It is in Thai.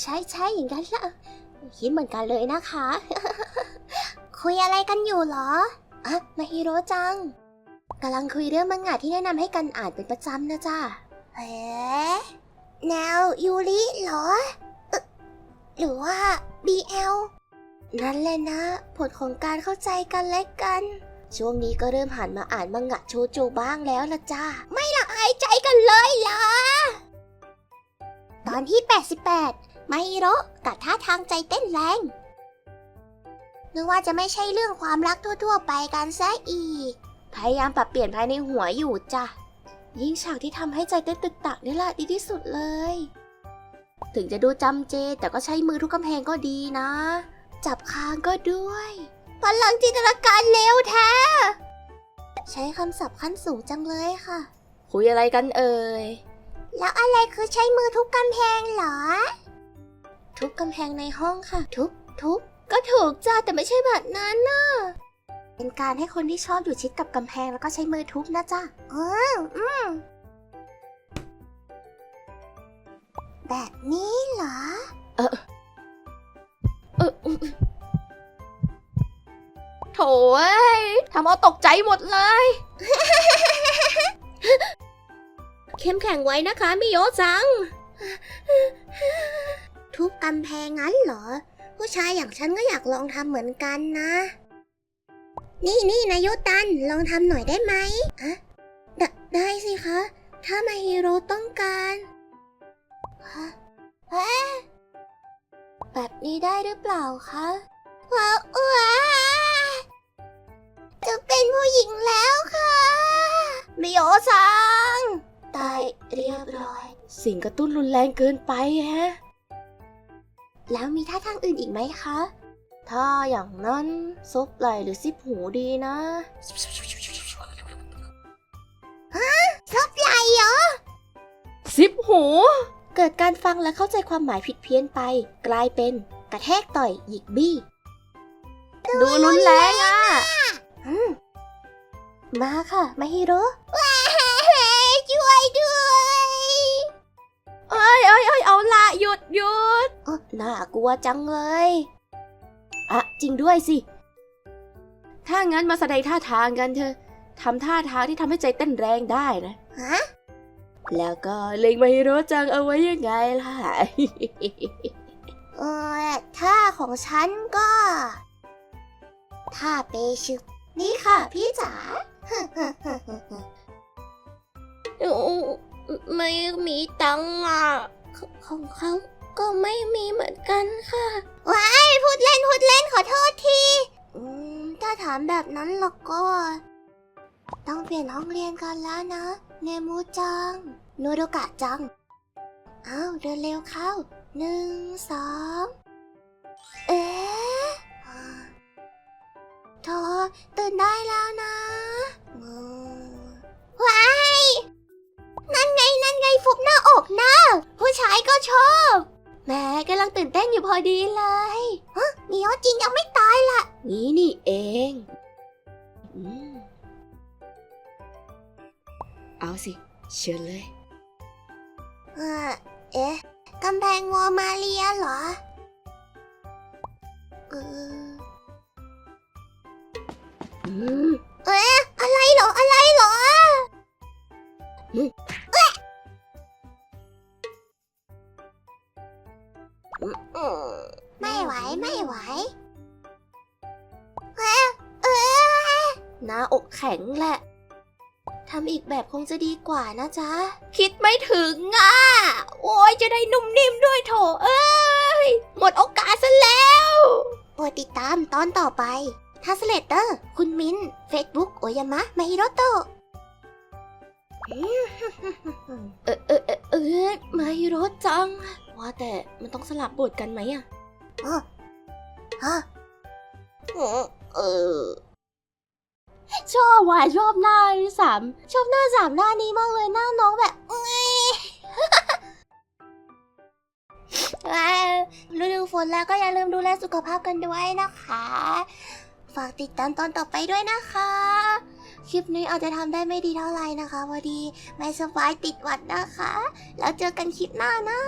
ใช่ใช่อย่างนั้นละคิดเหมือนกันเลยนะคะ คุยอะไรกันอยู่เหรออะมาฮิโร่จังกำลังคุยเรื่องมังงะที่แนะนำให้กันอ่านเป็นประจำนะจ้าเอ๊ะแนวยูริเหรอ หรือว่า BL นั่นแหละนะ ผลของการเข้าใจกันและกัน ช่วงนี้ก็เริ่มหันมาอ่านมังงะโชโจบ้างแล้วละจ้าไม่ละอายใจกันเลยล่ะตอนที่ 88 ไมฮิโร่กับท่าทางใจเต้นแรง นึกว่าจะไม่ใช่เรื่องความรักทั่วๆ ไปกันซะอีก พยายามปรับเปลี่ยนภายในหัวอยู่จ้ะ ยิ่งฉากที่ทำให้ใจเต้นตึกตักนี่แหละดีที่สุดเลย ถึงจะดูจำเจแต่ก็ใช้มือทุกกำแพงก็ดีนะ จับคางก็ด้วยพลังจินตนาการเร็วแท้ ใช้คำศัพท์ขั้นสูงจังเลยค่ะ คุยอะไรกันเอ่ย แล้วอะไรคือใช้มือทุบกำแพงเหรอ ทุบกำแพงในห้องค่ะ ทุบทุบก็ถูกจ้าแต่ไม่ใช่แบบนั้นนะเป็นการให้คนที่ชอบอยู่ชิดกับกำแพงแล้วก็ใช้มือทุบนะจ้าเอออืมแบบนี้เหรอ เออเออโถเอ้ยทำเอาตกใจหมดเลย เข้มแข็งไว้นะคะมิโยจัง ทุบกำแพงงั้นเหรอ ผู้ชายอย่างฉันก็อยากลองทำเหมือนกันนะ นี่นี่นายโยตันลองทำหน่อยได้ไหมอะไดได้สิคะ ถ้ามาฮีโร่ต้องการฮะเอ๊ะแบบนี้ได้หรือเปล่าคะว้าวว้าจะเป็นผู้หญิงแล้วค่ะมิโยซัง ตายเรียบร้อย สิ่งกระตุ้นรุนแรงเกินไปฮะ แล้วมีท่าทางอื่นอีกไหมคะ ถ้าอย่างนั้นซบไหลหรือซิบหูดีนะ ฮะซบไหลเหรอ ซิบหู เกิดการฟังและเข้าใจความหมายผิดเพี้ยนไป กลายเป็น กระแทกต่อยหยิกบี้ ดูรุนแรงอะ อืมมาค่ะมาฮิโร่ อ้ยเอ้ยเอ้ยเอาละหยุดหยุดเอ้อน่ากลัวจังเลยอะจริงด้วยสิ ถ้างั้นมาแสดงท่าทางกันเถอะทำท่าทางที่ทำให้ใจเต้นแรงได้นะ ฮะ แล้วก็เล็งมาฮิโร่จังเอาไว้ยังไงล่ะ เออท่าของฉันก็ท่าเปชึกนี่ค่ะพี่จ๋า ไม่มีตังค์อะของเขาก็ไม่มีเหมือนกันค่ะว้ายพูดเล่นพูดเล่นขอโทษทีอืมถ้าถามแบบนั้นแล้วก็ ต้องเปลี่ยนห้องเรียนกันแล้วนะ เนมูจังโนโดกะจัง อ้าวเดินเร็วเข้าหนึ่งสองเอ๊ะโธ่ตื่นได้แล้วนะ ฟุบหน้าอกนะ ผู้ชายก็ชอบแม่กำลังตื่นเต้นอยู่พอดีเลยฮะมีโอจริงยังไม่ตายล่ะนี่นี่เองอเอาสิ เชิญเลย เออเอ๊ะกำแพงวอมาเรียเหรอเอออืม ไม่ไหวไม่ไหวเอ๊ะเอ๊ะหน้าอกแข็งแหละทำอีกแบบคงจะดีกว่านะจ๊ะ คิดไม่ถึงอะ โอ้ยจะได้นุ่มนิ่มด้วยโถเอ้ย หมดโอกาสซะแล้วโปรดติดตามตอนต่อไปทัสเลเตอร์ คุณมินเฟซบุ๊กโอยามะมาฮิโรโตะเออเออเออเออมาฮิโร่จัง ว่าแต่มันต้องสลับบทกันไหมอะอ๋อฮะเออ ชอบว่ะชอบหน้าสามชอบหน้าสามหน้านี้มากเลยหน้าน้องแบบเอ้ยว้าวฤดูฝนแล้วก็อย่าลืมดูแลสุขภาพกันด้วยนะคะ ฝากติดตามตอนต่อไปด้วยนะคะ คลิปนี้อาจจะทำได้ไม่ดีเท่าไหร่นะคะพอดี ไม่สบายติดหวัดนะคะ แล้วเจอกันคลิปหน้านะ